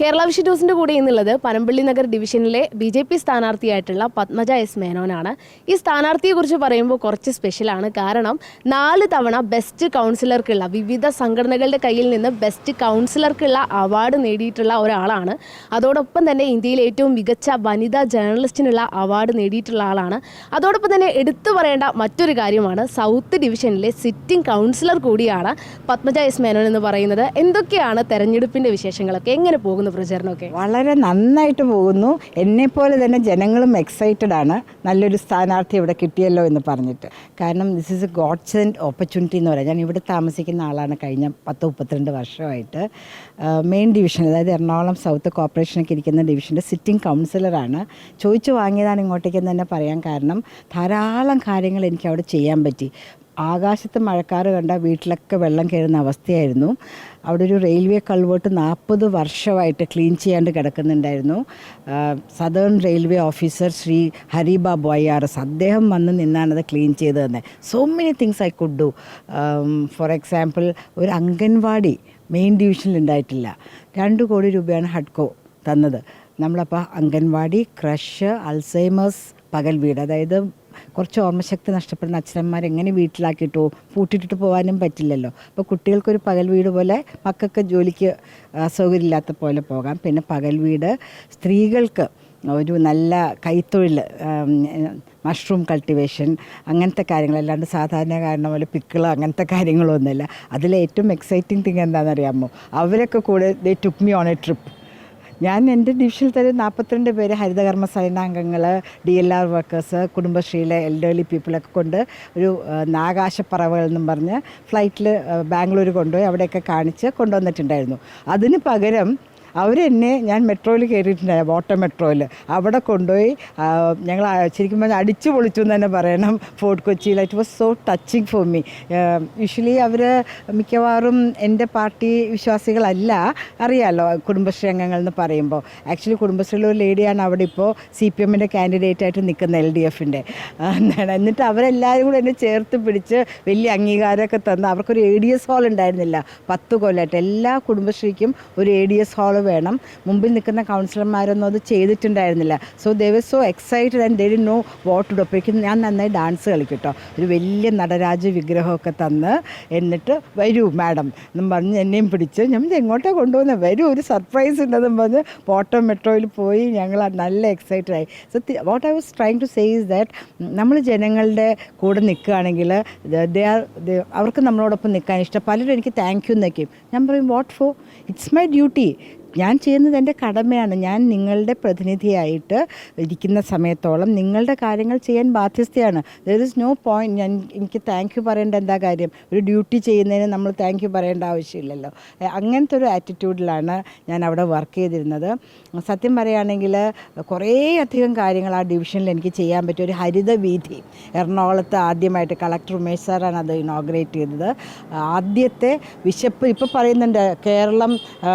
Kerala vision ന്യൂസിന്റെ കൂടെ ഇന്നുള്ളത് പനമ്പള്ളി നഗർ ഡിവിഷനിലെ ബി ജെ പി സ്ഥാനാർത്ഥിയായിട്ടുള്ള പത്മജ എസ് മേനോനാണ്. ഈ സ്ഥാനാർത്ഥിയെ കുറിച്ച് പറയുമ്പോൾ കുറച്ച് സ്പെഷ്യലാണ് കാരണം നാല് തവണ ബെസ്റ്റ് കൗൺസിലർക്കുള്ള വിവിധ സംഘടനകളുടെ കയ്യിൽ നിന്ന് ബെസ്റ്റ് കൗൺസിലർക്കുള്ള അവാർഡ് നേടിയിട്ടുള്ള ഒരാളാണ്. അതോടൊപ്പം തന്നെ ഇന്ത്യയിലെ ഏറ്റവും മികച്ച വനിതാ ജേർണലിസ്റ്റിനുള്ള അവാർഡ് നേടിയിട്ടുള്ള ആളാണ്. അതോടൊപ്പം തന്നെ എടുത്തു പറയേണ്ട മറ്റൊരു കാര്യമാണ് സൗത്ത് ഡിവിഷനിലെ സിറ്റിംഗ് കൗൺസിലർ കൂടിയാണ് പത്മജ എസ് മേനോൻ എന്ന് പറയുന്നത്. എന്തൊക്കെയാണ് തെരഞ്ഞെടുപ്പിന്റെ വിശേഷങ്ങളൊക്കെ? എങ്ങനെ പോകുന്നു പ്രചരണമൊക്കെ? വളരെ നന്നായിട്ട് പോകുന്നു. എന്നെപ്പോലെ തന്നെ ജനങ്ങളും എക്സൈറ്റഡ് ആണ്. നല്ലൊരു സ്ഥാനാർത്ഥി ഇവിടെ കിട്ടിയല്ലോ എന്ന് പറഞ്ഞിട്ട്. കാരണം this is a God's and opportunity എന്ന് പറയാം. ഞാൻ ഇവിടെ താമസിക്കുന്ന ആളാണ് കഴിഞ്ഞ പത്ത് മുപ്പത്തിരണ്ട് വർഷമായിട്ട്. മെയിൻ ഡിവിഷൻ അതായത് എറണാകുളം സൗത്ത് കോർപ്പറേഷനൊക്കെ ഇരിക്കുന്ന ഡിവിഷന്റെ സിറ്റിംഗ് കൗൺസിലറാണ് ചോദിച്ചു വാങ്ങിയതാണ് ഇങ്ങോട്ടേക്ക് തന്നെ പറയാൻ കാരണം ധാരാളം കാര്യങ്ങൾ എനിക്ക് അവിടെ ചെയ്യാൻ പറ്റി. ആകാശത്ത് മഴക്കാറ് കണ്ട വീട്ടിലൊക്കെ വെള്ളം കയറുന്ന അവസ്ഥയായിരുന്നു. അവിടെ ഒരു റെയിൽവേ കൾവേർട്ട് നാൽപ്പത് വർഷമായിട്ട് ക്ലീൻ ചെയ്യാണ്ട് കിടക്കുന്നുണ്ടായിരുന്നു. Southern railway officer Shri Haribabu I R S അദ്ദേഹം വന്ന് നിന്നാണ് അത് ക്ലീൻ ചെയ്ത് തന്നെ. So many things I could do for example ഒരു അംഗൻവാടി മെയിൻ ഡിവിഷനിൽ ഉണ്ടായിട്ടില്ല. രണ്ട് കോടി രൂപയാണ് ഹഡ്കോ തന്നത്. നമ്മളപ്പോൾ അംഗൻവാടി ക്രഷ് അൾസൈമേഴ്സ് പകൽ വീട്. അതായത് കുറച്ച് ഓർമ്മശക്തി നഷ്ടപ്പെടുന്ന അച്ഛനന്മാരെങ്ങനെ വീട്ടിലാക്കിയിട്ടോ? പൂട്ടിട്ടിട്ട് പോകാനും പറ്റില്ലല്ലോ. അപ്പോൾ കുട്ടികൾക്കൊരു പകൽ വീട് പോലെ മക്കൾക്ക് ജോലിക്ക് അസൗകര്യമില്ലാത്ത പോലെ പോകാം. പിന്നെ പകൽ വീട് സ്ത്രീകൾക്ക് ഒരു നല്ല കൈത്തൊഴിൽ മഷ്റൂം കൾട്ടിവേഷൻ അങ്ങനത്തെ കാര്യങ്ങൾ. അല്ലാണ്ട് കാരണം പോലെ പിക്കിൾ അങ്ങനത്തെ കാര്യങ്ങളൊന്നുമില്ല. അതിലെ ഏറ്റവും എക്സൈറ്റിംഗ് തിങ് എന്താണെന്നറിയാമോ? അവരൊക്കെ കൂടെ they took me on a trip ഞാൻ എന്റെ ഡിവിഷനിൽ തന്നെ നാൽപ്പത്തിരണ്ട് പേര് ഹരിതകർമ്മ സേനാംഗങ്ങൾ ഡി എൽ ആർ വർക്കേഴ്സ് കുടുംബശ്രീയിലെ എൽഡർലി പീപ്പിളൊക്കെ കൊണ്ട് ഒരു ആ, നാഗാശപ്പറവകൾ എന്നും പറഞ്ഞ് ഫ്ലൈറ്റിൽ ബാംഗ്ലൂർ കൊണ്ടുപോയി അവിടെയൊക്കെ കാണിച്ച് കൊണ്ടുവന്നിട്ടുണ്ടായിരുന്നു. അതിന് പകരം അവരെന്നെ ഞാൻ മെട്രോയിൽ കയറിയിട്ടുണ്ടായിരുന്നു ഓട്ടോ മെട്രോയിൽ. അവിടെ കൊണ്ടുപോയി ഞങ്ങൾ ശരിക്കും പറഞ്ഞാൽ അടിച്ചു പൊളിച്ചു എന്ന് തന്നെ പറയണം. ഫോർട്ട് കൊച്ചിയിൽ. It was so touching for me usually അവർ മിക്കവാറും എന്റെ പാർട്ടി വിശ്വാസികളല്ല അറിയാമല്ലോ കുടുംബശ്രീ അംഗങ്ങൾ എന്ന് പറയുമ്പോൾ. ആക്ച്വലി കുടുംബശ്രീയിലെ ഒരു ലേഡിയാണ് അവിടെ ഇപ്പോൾ സി പി എമ്മിന്റെ കാൻഡിഡേറ്റ് ആയിട്ട് നിൽക്കുന്ന എൽ ഡി എഫിന്റെ എന്താണ്? എന്നിട്ട് അവരെല്ലാവരും കൂടെ എന്നെ ചേർത്ത് പിടിച്ച് വലിയ അംഗീകാരമൊക്കെ തന്ന്. അവർക്കൊരു എ ഡി എസ് ഹാൾ ഉണ്ടായിരുന്നില്ല. പത്ത് കൊല്ലമായിട്ട്. എല്ലാ കുടുംബശ്രീക്കും ഒരു എ ഡി എസ് ഹാൾ വേണം. മുമ്പിൽ നിൽക്കുന്ന കൗൺസിലർമാരൊന്നും അത് ചെയ്തിട്ടുണ്ടായിരുന്നില്ല. So they were so excited and they know vote to അപ്പോഴേക്കും ഞാൻ നന്നായി ഡാൻസ് കളിക്കട്ടോ കേട്ടോ ഒരു വലിയ നടരാജ വിഗ്രഹമൊക്കെ തന്ന് എന്നിട്ട് വരൂ മാഡം എന്നും പറഞ്ഞ് എന്നെയും പിടിച്ച് ഞാൻ എങ്ങോട്ടാണ് കൊണ്ടുപോകുന്നത് വരൂ ഒരു സർപ്രൈസ് ഉണ്ടെന്നും പറഞ്ഞ് പോട്ടോ മെട്രോയിൽ പോയി ഞങ്ങൾ നല്ല എക്സൈറ്റഡ് ആയി. So what I was trying to say is that നമ്മൾ ജനങ്ങളുടെ കൂടെ നിൽക്കുകയാണെങ്കിൽ ദേ അവർക്ക് നമ്മളോടൊപ്പം നിൽക്കാൻ ഇഷ്ടം. പലരും എനിക്ക് താങ്ക് യു എന്നൊക്കെയും ഞാൻ പറയും what for it's my duty ഞാൻ ചെയ്യുന്നത് എന്റെ കടമയാണ്. ഞാൻ നിങ്ങളുടെ പ്രതിനിധിയായിട്ട് ഇരിക്കുന്ന സമയത്തോളം നിങ്ങളുടെ കാര്യങ്ങൾ ചെയ്യാൻ ബാധ്യസ്ഥയാണ്. ദർ ഇസ് നോ പോയിന്റ് ഞാൻ എനിക്ക് താങ്ക് യു പറയേണ്ട എന്താ കാര്യം? ഒരു ഡ്യൂട്ടി ചെയ്യുന്നതിന് നമ്മൾ താങ്ക് യു പറയേണ്ട ആവശ്യമില്ലല്ലോ. അങ്ങനത്തെ ഒരു ആറ്റിറ്റ്യൂഡിലാണ് ഞാൻ അവിടെ വർക്ക് ചെയ്തിരുന്നത്. സത്യം പറയുകയാണെങ്കിൽ കുറേ അധികം കാര്യങ്ങൾ ആ ഡിവിഷനിൽ എനിക്ക് ചെയ്യാൻ പറ്റും ഒരു ഹരിത വീഥി എറണാകുളത്ത് ആദ്യമായിട്ട് കളക്ടർ ഉമേഷ് സാറാണ് അത് ഇനോഗ്രേറ്റ് ചെയ്തത്. ആദ്യത്തെ വിശപ്പ് ഇപ്പോൾ പറയുന്നുണ്ട് കേരളം ആ,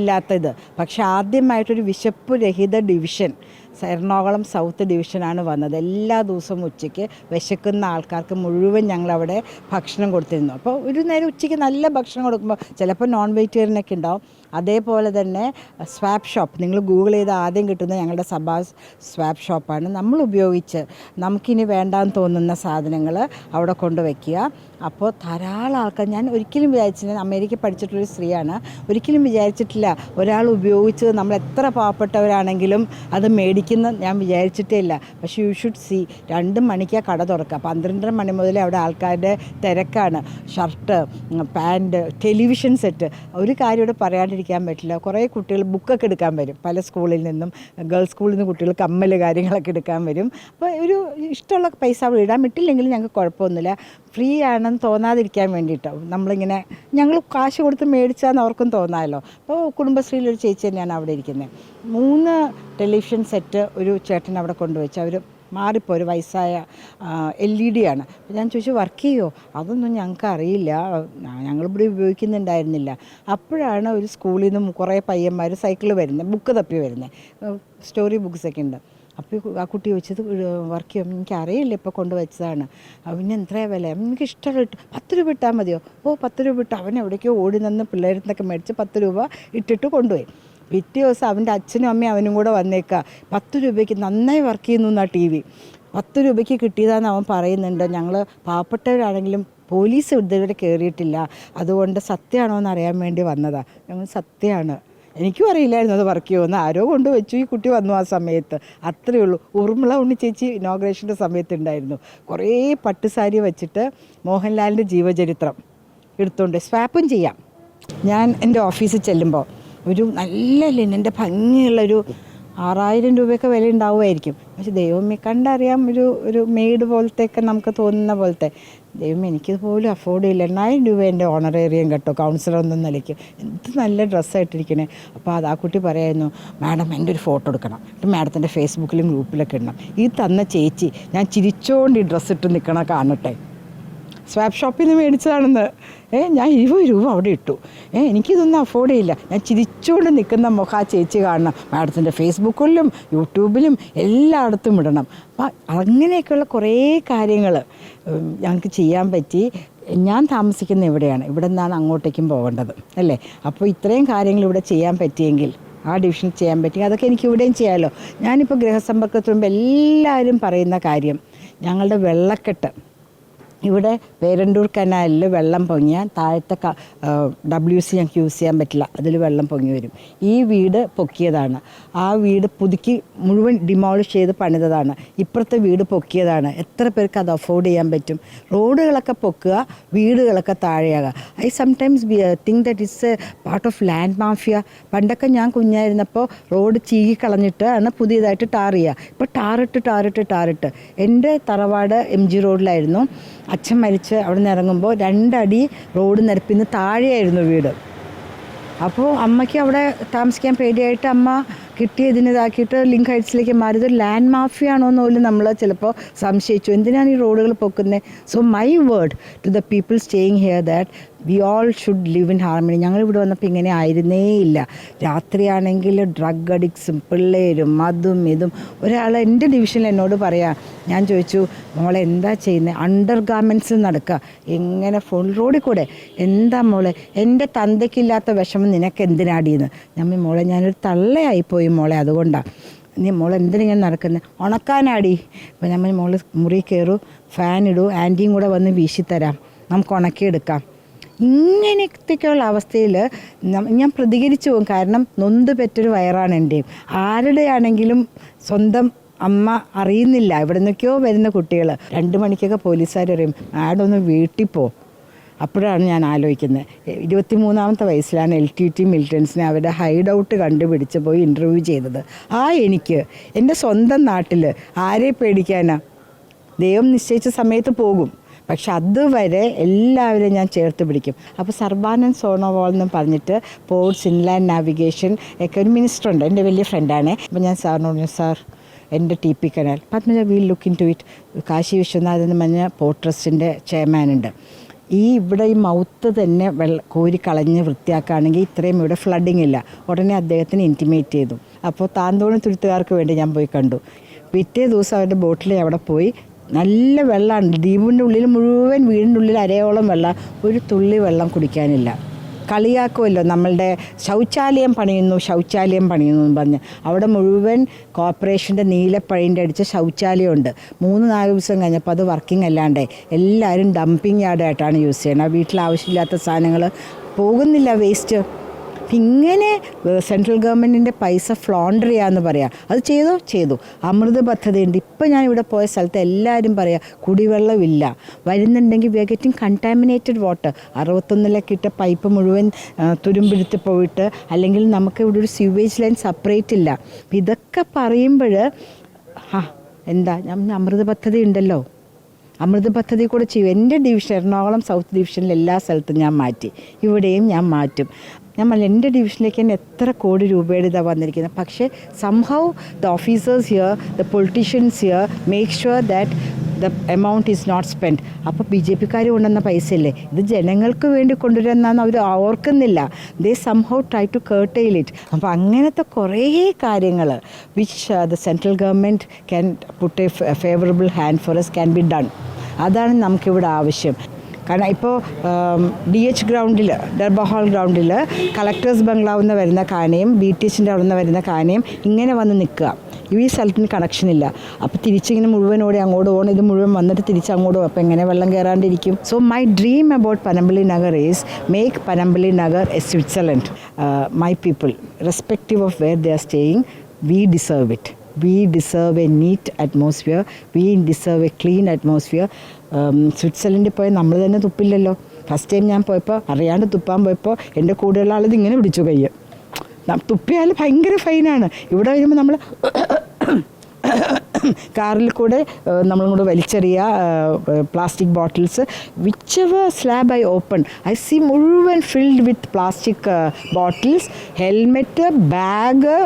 അതിദരിദ്രമില്ലാത്തത് പക്ഷേ ആദ്യമായിട്ടൊരു വിശപ്പ് രഹിത ഡിവിഷൻ എറണാകുളം സൗത്ത് ഡിവിഷനാണ് വന്നത്. എല്ലാ ദിവസവും ഉച്ചയ്ക്ക് വിശക്കുന്ന ആൾക്കാർക്ക് മുഴുവൻ ഞങ്ങളവിടെ ഭക്ഷണം കൊടുത്തിരുന്നു. അപ്പോൾ ഒരു നേരം ഉച്ചയ്ക്ക് നല്ല ഭക്ഷണം കൊടുക്കുമ്പോൾ ചിലപ്പോൾ നോൺ വെജിറ്റേറിയനൊക്കെ ഉണ്ടാവും. അതേപോലെ തന്നെ സ്വാപ്പ് ഷോപ്പ് നിങ്ങൾ ഗൂഗിൾ ചെയ്ത് ആദ്യം കിട്ടുന്ന ഞങ്ങളുടെ സഭാ സ്വാപ്പ് ഷോപ്പാണ് നമ്മൾ ഉപയോഗിച്ച് നമുക്കിനി വേണ്ടാന്ന് തോന്നുന്ന സാധനങ്ങൾ അവിടെ കൊണ്ടുവയ്ക്കുക. അപ്പോൾ ധാരാളം ആൾക്കാർ ഞാൻ ഒരിക്കലും വിചാരിച്ചില്ല അമേരിക്ക പഠിച്ചിട്ടുള്ളൊരു സ്ത്രീയാണ്. ഒരിക്കലും വിചാരിച്ചിട്ടില്ല ഒരാൾ ഉപയോഗിച്ച് നമ്മൾ എത്ര പാവപ്പെട്ടവരാണെങ്കിലും അത് മേടിക്കുന്ന ഞാൻ വിചാരിച്ചിട്ടേ ഇല്ല. പക്ഷേ യു ഷുഡ് സി രണ്ട് മണിക്കാണ് കട തുറക്കുക. പന്ത്രണ്ടര മണി മുതൽ അവിടെ ആൾക്കാരുടെ തിരക്കാണ്. ഷർട്ട് പാന്റ് ടെലിവിഷൻ സെറ്റ് ഒരു കാര്യം ഇവിടെ പറയാണ്ടിരിക്കാൻ പറ്റില്ല. കുറേ കുട്ടികൾ ബുക്കൊക്കെ എടുക്കാൻ വരും. പല സ്കൂളിൽ നിന്നും ഗേൾസ് സ്കൂളിൽ നിന്ന് കുട്ടികൾ കമ്മൽ കാര്യങ്ങളൊക്കെ എടുക്കാൻ വരും. അപ്പോൾ ഒരു ഇഷ്ടമുള്ള പൈസ അവിടെ ഇടാൻ പറ്റില്ലെങ്കിൽ ഞങ്ങൾക്ക് കുഴപ്പമൊന്നുമില്ല. ഫ്രീ ആണെന്ന് തോന്നാതിരിക്കാൻ വേണ്ടിയിട്ടോ? നമ്മളിങ്ങനെ ഞങ്ങൾ കാശ് കൊടുത്ത് മേടിച്ചാന്ന് അവർക്കും തോന്നാമല്ലോ അപ്പോൾ കുടുംബശ്രീയിലൊരു ചേച്ചി തന്നെയാണ് അവിടെ ഇരിക്കുന്നത് മൂന്ന് ടെലിവിഷൻ സെറ്റ് ഒരു ചേട്ടൻ അവിടെ കൊണ്ടുവച്ച് അവർ മാറിപ്പോ ഒരു വയസ്സായ എൽ ഇ ഡി ആണ് അപ്പോൾ ഞാൻ ചോദിച്ചു വർക്ക് ചെയ്യുമോ അതൊന്നും ഞങ്ങൾക്ക് അറിയില്ല. ഞങ്ങളിവിടെ ഉപയോഗിക്കുന്നുണ്ടായിരുന്നില്ല. അപ്പോഴാണ് ഒരു സ്കൂളിൽ നിന്ന് കുറേ പയ്യന്മാർ സൈക്കിൾ വരുന്നത് ബുക്ക് തപ്പി വരുന്നത് സ്റ്റോറി ബുക്സൊക്കെ ഉണ്ട്. അപ്പോൾ ആ കുട്ടി ചോദിച്ചത് വർക്ക് ചെയ്യും. എനിക്ക് അറിയില്ല ഇപ്പോൾ കൊണ്ടുവച്ചതാണ് വെച്ചതാണ്. അവന് എത്രയാ വില? എനിക്ക് ഇഷ്ടമുള്ള ഇട്ട് പത്ത് രൂപ ഇട്ടാൽ മതിയോ? ഓ പത്ത് രൂപ ഇട്ട്. അവൻ എവിടേക്കോ ഓടി നിന്ന് പിള്ളേരിൽ നിന്നൊക്കെ മേടിച്ച് പത്ത് രൂപ ഇട്ടിട്ട് കൊണ്ടുപോയി. പിറ്റേ ദിവസം അവന്റെ അച്ഛനും അമ്മയും അവനും കൂടെ വന്നേക്കുക പത്ത് രൂപയ്ക്ക് നന്നായി വർക്ക് ചെയ്യുന്നു എന്നാ ടി വി. പത്ത് രൂപയ്ക്ക് കിട്ടിയതാന്ന് അവൻ പറയുന്നുണ്ട്. ഞങ്ങൾ പാവപ്പെട്ടവരാണെങ്കിലും പോലീസ് ഇതുവരെ കയറിയിട്ടില്ല അതുകൊണ്ട് സത്യമാണോ എന്ന് അറിയാൻ വേണ്ടി വന്നതാണ് ഞങ്ങൾ സത്യമാണ്. എനിക്കും അറിയില്ലായിരുന്നു അത് വർക്ക് ചെയ്യുമെന്ന്. ആരോ കൊണ്ട് വെച്ചു ഈ കുട്ടി വന്നു ആ സമയത്ത്. അത്രയേ ഉള്ളൂ. ഉർമിള ഉണ്ണി ചേച്ചി ഇനോഗ്രേഷന്റെ സമയത്ത് ഉണ്ടായിരുന്നു. കുറേ പട്ടുസാരി വെച്ചിട്ട് മോഹൻലാലിന്റെ ജീവചരിത്രം എടുത്തുകൊണ്ട് സ്വാപ്പും ചെയ്യാം. ഞാൻ എന്റെ ഓഫീസിൽ ചെല്ലുമ്പോൾ ഒരു നല്ല ലിനന്റെ ഭംഗിയുള്ളൊരു ആറായിരം രൂപയൊക്കെ വില ഉണ്ടാവുമായിരിക്കും. പക്ഷെ ദൈവമേ കണ്ടറിയാം ഒരു ഒരു മെയ്ഡ് പോലത്തെയൊക്കെ നമുക്ക് തോന്നുന്ന പോലത്തെ. ദൈവം എനിക്കിത് പോലും അഫോർഡ് ചെയ്യില്ല. എണ്ണായിരം രൂപ എന്റെ ഓണറേറിയം കേട്ടോ. കൗൺസിലർ എന്ന നിലയ്ക്ക്. എന്ത് നല്ല ഡ്രസ്സായിട്ടിരിക്കണേ അപ്പോൾ അത് ആ കുട്ടി പറയായിരുന്നു മാഡം എന്റെ ഒരു ഫോട്ടോ എടുക്കണം. എന്നിട്ട് മാഡത്തിന്റെ ഫേസ്ബുക്കിലും ഗ്രൂപ്പിലൊക്കെ ഇടണം. ഈ തന്ന ചേച്ചി ഞാൻ ചിരിച്ചോണ്ട് ഈ ഡ്രസ്സ് ഇട്ട് നിൽക്കണ കാണട്ടെ. സ്വാപ്പ് ഷോപ്പിൽ നിന്ന് മേടിച്ചതാണെന്ന്. ഏ ഞാൻ ഇരുപത് രൂപ അവിടെ ഇട്ടു. ഏ എനിക്കിതൊന്നും അഫോർഡ് ചെയ്യില്ല. ഞാൻ ചിരിച്ചുകൊണ്ട് നിൽക്കുന്ന മുഖം ആ ചേച്ചി കാണണം. മാഡത്തിന്റെ ഫേസ്ബുക്കിലും യൂട്യൂബിലും എല്ലായിടത്തും ഇടണം. അപ്പം അങ്ങനെയൊക്കെയുള്ള കുറേ കാര്യങ്ങൾ ഞങ്ങൾക്ക് ചെയ്യാൻ പറ്റി. ഞാൻ താമസിക്കുന്ന ഇവിടെയാണ്. ഇവിടെ നിന്നാണ് അങ്ങോട്ടേക്കും പോകേണ്ടത്. അല്ലേ? അപ്പോൾ ഇത്രയും കാര്യങ്ങൾ ഇവിടെ ചെയ്യാൻ പറ്റിയെങ്കിൽ ആ ഡിവിഷൻ ചെയ്യാൻ പറ്റി അതൊക്കെ എനിക്ക് ഇവിടെയും ചെയ്യാമല്ലോ ഞാനിപ്പോൾ ഗൃഹസമ്പർക്കത്തിന് മുമ്പ് എല്ലാവരും പറയുന്ന കാര്യം ഞങ്ങളുടെ വെള്ളക്കെട്ട്. ഇവിടെ പേരണ്ടൂർ കനാലിൽ വെള്ളം പൊങ്ങിയാൽ താഴത്തെ ഡബ്ല്യു സി ഞങ്ങൾക്ക് യൂസ് ചെയ്യാൻ പറ്റില്ല. അതിൽ വെള്ളം പൊങ്ങി വരും. ഈ വീട് പൊക്കിയതാണ്. ആ വീട് പുതുക്കി മുഴുവൻ ഡിമോളിഷ് ചെയ്ത് പണിതതാണ്. ഇപ്പുറത്തെ വീട് പൊക്കിയതാണ്. എത്ര പേർക്ക് അത് അഫോർഡ് ചെയ്യാൻ പറ്റും? റോഡുകളൊക്കെ പൊക്കുക വീടുകളൊക്കെ താഴെയാകുക. I sometimes think that it's a part of land mafia പണ്ടൊക്കെ ഞാൻ കുഞ്ഞായിരുന്നപ്പോൾ റോഡ് ചീകിക്കളഞ്ഞിട്ട് ആണ് പുതിയതായിട്ട് ടാർ ചെയ്യുക. ഇപ്പോൾ ടാറിട്ട് ടാറിട്ട് ടാറിട്ട് എന്റെ തറവാട് എം ജി റോഡിലായിരുന്നു അച്ഛൻ മരിച്ച് അവിടെ നിന്ന് ഇറങ്ങുമ്പോൾ രണ്ടടി റോഡ് നിരപ്പിൽ നിന്ന് താഴെയായിരുന്നു വീട്. അപ്പോൾ അമ്മയ്ക്ക് അവിടെ താമസിക്കാൻ പേടിയായിട്ട് അമ്മ കിട്ടിയതിന് ഇതാക്കിയിട്ട് ലിങ്ക് ഹൈറ്റ്സിലേക്ക് മാറിയത് ലാൻഡ് മാഫിയ ആണോ എന്ന് പോലും നമ്മൾ ചിലപ്പോൾ സംശയിച്ചു. എന്തിനാണ് ഈ റോഡുകൾ പൊക്കുന്നത് so my word to the people staying here that we all should live in harmony ഞങ്ങൾ ഇവിടെ വന്നപ്പോൾ ഇങ്ങനെ ആയിരുന്നേ ഇല്ല. രാത്രിയാണെങ്കിൽ ഡ്രഗ് അഡിക്സും പിള്ളേരും അതും ഇതും. ഒരാൾ എന്റെ ഡിവിഷനിൽ എന്നോട് പറയാം ഞാൻ ചോദിച്ചു മോളെ എന്താ ചെയ്യുന്നത് അണ്ടർ ഗാർമെന്റ്സിൽ നടക്കുക എങ്ങനെ ഫുൾ റോഡിൽ കൂടെ? എന്താ മോളെ? എന്റെ തന്തയ്ക്കില്ലാത്ത വിഷമം നിനക്ക് എന്തിനാടിയെന്ന് ഞാൻ മോളെ ഞാനൊരു തള്ളയായിപ്പോയി മോളെ അതുകൊണ്ടാണ് നീ മോൾ എന്തിനിങ്ങനെ നടക്കുന്നത് ഉണക്കാനാടി. അപ്പോൾ നമ്മൾ മോൾ മുറി കയറൂ ഫാൻ ഇടൂ ആന്റിയും കൂടെ വന്ന് വീശിത്തരാം. നമുക്ക് ഉണക്കിയെടുക്കാം. ഇങ്ങനെയൊക്കെയുള്ള അവസ്ഥയിൽ ഞാൻ പ്രതികരിച്ചു പോകും. കാരണം നൊന്ത് പെറ്റൊരു വയറാണ് എന്റെയും ആരുടെയാണെങ്കിലും സ്വന്തം അമ്മ അറിയുന്നില്ല. ഇവിടെ നിന്നൊക്കെയോ വരുന്ന കുട്ടികൾ രണ്ട് മണിക്കൊക്കെ പോലീസുകാർ അറിയും ആടൊന്ന് വീട്ടിൽ പോ. അപ്പോഴാണ് ഞാൻ ആലോചിക്കുന്നത്. ഇരുപത്തി മൂന്നാമത്തെ വയസ്സിലാണ് എൽ ടി ടി മിലിറ്റൻസിനെ അവരുടെ ഹൈഡ് ഔട്ട് കണ്ടുപിടിച്ച് പോയി ഇന്റർവ്യൂ ചെയ്തത്. ആ എനിക്ക് എന്റെ സ്വന്തം നാട്ടിൽ ആരെ പേടിക്കാനാ? ദൈവം നിശ്ചയിച്ച സമയത്ത് പോകും. പക്ഷെ അതുവരെ എല്ലാവരെയും ഞാൻ ചേർത്ത് പിടിക്കും. അപ്പോൾ സർബാനന്ദ് സോണോവാൾ എന്ന് പറഞ്ഞിട്ട് പോർട്സ് ഇൻലാൻഡ് നാവിഗേഷൻ ഒക്കെ ഒരു മിനിസ്റ്റർ ഉണ്ട്. എന്റെ വലിയ ഫ്രണ്ടാണ് അപ്പോൾ ഞാൻ സാറിനോട് പറഞ്ഞു സാർ എന്റെ T P canal Padmaja will look into it Kashi Vishwanath എന്ന് പറഞ്ഞ പോർട്ട് ട്രസ്റ്റിന്റെ ചെയർമാനുണ്ട് ഈ ഇവിടെ ഈ മൗത്ത് തന്നെ വെള്ള കോരി കളഞ്ഞ് വൃത്തിയാക്കുകയാണെങ്കിൽ ഇത്രയും ഇവിടെ ഫ്ലഡിങ് ഇല്ല. ഉടനെ അദ്ദേഹത്തിന് ഇന്റിമേറ്റ് ചെയ്തു. അപ്പോൾ താന്തോണി തുരുത്തുകാർക്ക് വേണ്ടി ഞാൻ പോയി കണ്ടു. പിറ്റേ ദിവസം അവരുടെ ബോട്ടിൽ അവിടെ പോയി. നല്ല വെള്ളമാണ്. ദ്വീപിന്റെ ഉള്ളിൽ മുഴുവൻ വീടിന്റെ ഉള്ളിൽ അരയോളം വെള്ളം. ഒരു തുള്ളി വെള്ളം കുടിക്കാനില്ല. കളിയാക്കുമല്ലോ. നമ്മളുടെ ശൗചാലയം പണിയുന്നു ശൗചാലയം പണിയുന്നു എന്ന് പറഞ്ഞ്. അവിടെ മുഴുവൻ കോർപ്പറേഷന്റെ നീലപ്പഴിന്റെ അടിച്ച ശൗചാലയമുണ്ട്. മൂന്ന് നാല് ദിവസം കഴിഞ്ഞപ്പോൾ അത് വർക്കിംഗ് അല്ലാണ്ട് എല്ലാവരും ഡംപിങ് യാർഡായിട്ടാണ് യൂസ് ചെയ്യുന്നത്. വീട്ടിൽ ആവശ്യമില്ലാത്ത സാധനങ്ങൾ പോകുന്നില്ല വേസ്റ്റ് ഇങ്ങനെ സെൻട്രൽ ഗവൺമെന്റിന്റെ പൈസ ഫ്ലോണ്ടർ ചെയ്യാന്ന് പറയാം. അത് ചെയ്തോ? ചെയ്തു. അമൃത പദ്ധതിയുണ്ട് ഇപ്പം ഞാൻ ഇവിടെ പോയ സ്ഥലത്ത് എല്ലാവരും പറയാം കുടിവെള്ളമില്ല. വരുന്നുണ്ടെങ്കിൽ we are getting contaminated water അറുപത്തൊന്നിലൊക്കെ ഇട്ട പൈപ്പ് മുഴുവൻ തുരുമ്പിടുത്ത് പോയിട്ട് അല്ലെങ്കിൽ നമുക്ക് ഇവിടെ ഒരു സ്യൂവേജ് ലൈൻ സെപ്പറേറ്റ് ഇല്ല. ഇതൊക്കെ പറയുമ്പോൾ ഹാ എന്താ? അമൃത പദ്ധതി ഉണ്ടല്ലോ. അമൃത പദ്ധതി കൂടെ ചെയ്യും. എന്റെ ഡിവിഷൻ എറണാകുളം സൗത്ത് ഡിവിഷനിൽ എല്ലാ സ്ഥലത്തും ഞാൻ മാറ്റി. ഇവിടെയും ഞാൻ മാറ്റും. പറഞ്ഞ എന്റെ ഡിവിഷനിലേക്ക് തന്നെ എത്ര കോടി രൂപയുടെ ഇതാണ് വന്നിരിക്കുന്നത്. പക്ഷേ somehow the officers here the politicians here make sure that the amount is not spend അപ്പോൾ ബി ജെ പിക്കാർ കൊണ്ടുവന്ന പൈസയല്ലേ? ഇത് ജനങ്ങൾക്ക് വേണ്ടി കൊണ്ടുവരുന്നതെന്ന് അവർ ഓർക്കുന്നില്ല. They somehow try to curtail it അപ്പോൾ അങ്ങനത്തെ കുറേ കാര്യങ്ങൾ which the central government can put a favourable hand for us can be done അതാണ് നമുക്കിവിടെ ആവശ്യം. കാരണം ഇപ്പോൾ ഡി എച്ച് ഗ്രൗണ്ടിൽ ഡർബ ഹാൾ ഗ്രൗണ്ടിൽ കളക്ടേഴ്സ് ബംഗ്ലാവിൽ നിന്ന് വരുന്ന കാനയും ബി ടി എച്ചിന്റെ അവിടെ നിന്ന് വരുന്ന കാനയും ഇങ്ങനെ വന്ന് നിൽക്കുക. ഈ സ്ഥലത്തിന് കണക്ഷൻ ഇല്ല. അപ്പോൾ തിരിച്ചിങ്ങനെ മുഴുവൻ ഓടി അങ്ങോട്ട് പോകണം. ഇത് മുഴുവൻ വന്നിട്ട് തിരിച്ച് അങ്ങോട്ട് പോകും അപ്പോൾ എങ്ങനെ വെള്ളം കയറാണ്ടിരിക്കും so my dream about Panampilly Nagar is make Panampilly Nagar a Switzerland my people respective of where they are staying we deserve it we deserve a neat atmosphere we deserve a clean atmosphere സ്വിറ്റ്സർലൻഡിൽ പോയി നമ്മൾ തന്നെ തുപ്പില്ലല്ലോ. First time ഞാൻ പോയപ്പോൾ അറിയാണ്ട് തുപ്പാൻ പോയപ്പോൾ എന്റെ കൂടെയുള്ള ആളിത് ഇങ്ങനെ പിടിച്ചു കയ്യ്. തുപ്പിയാൽ ഭയങ്കര ഫൈനാണ് ഇവിടെ വരുമ്പോൾ നമ്മൾ കാറിൽ കൂടെ നമ്മളും കൂടെ വലിച്ചെറിയ plastic bottles whichever slab I open I see മുഴുവൻ filled with plastic bottles helmet bag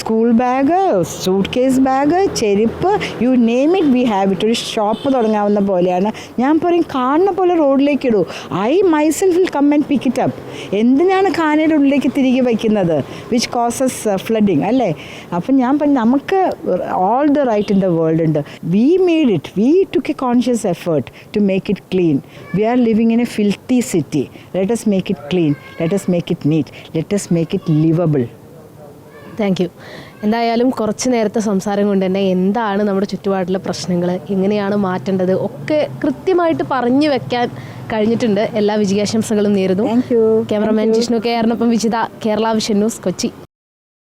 school bag suitcase bag ചെരുപ്പ് you name it we have it ഒരു ഷോപ്പ് തുടങ്ങാവുന്ന പോലെയാണ്. ഞാൻ പറയും കാണുന്ന പോലെ റോഡിലേക്ക് ഇടൂ. I myself will come and pick it up എന്തിനാണ് ഖാനയുടെ ഉള്ളിലേക്ക് തിരികെ വയ്ക്കുന്നത്? വിച്ച് കോസസ് ഫ്ലഡിങ് അല്ലേ? അപ്പം ഞാൻ പറഞ്ഞു നമുക്ക് all the right in the world ഉണ്ട്. We made it we took a conscious effort to make it clean we are living in a filthy city let's make it clean let's make it neat let's make it liveable thank you എന്തായാലും കുറച്ച് നേരത്തെ സംസാരം കൊണ്ട് തന്നെ എന്താണ് നമ്മുടെ ചുറ്റുപാടിലെ പ്രശ്നങ്ങൾ എങ്ങനെയാണ് മാറ്റേണ്ടത് ഒക്കെ കൃത്യമായിട്ട് പറഞ്ഞു വെക്കാൻ കഴിഞ്ഞിട്ടുണ്ട്. എല്ലാ വിജയാശംസകളും നേരുന്നു. Thank you. Cameraman Jishnu K ആറിനൊപ്പം Vijitha Kerala vision news Kochi.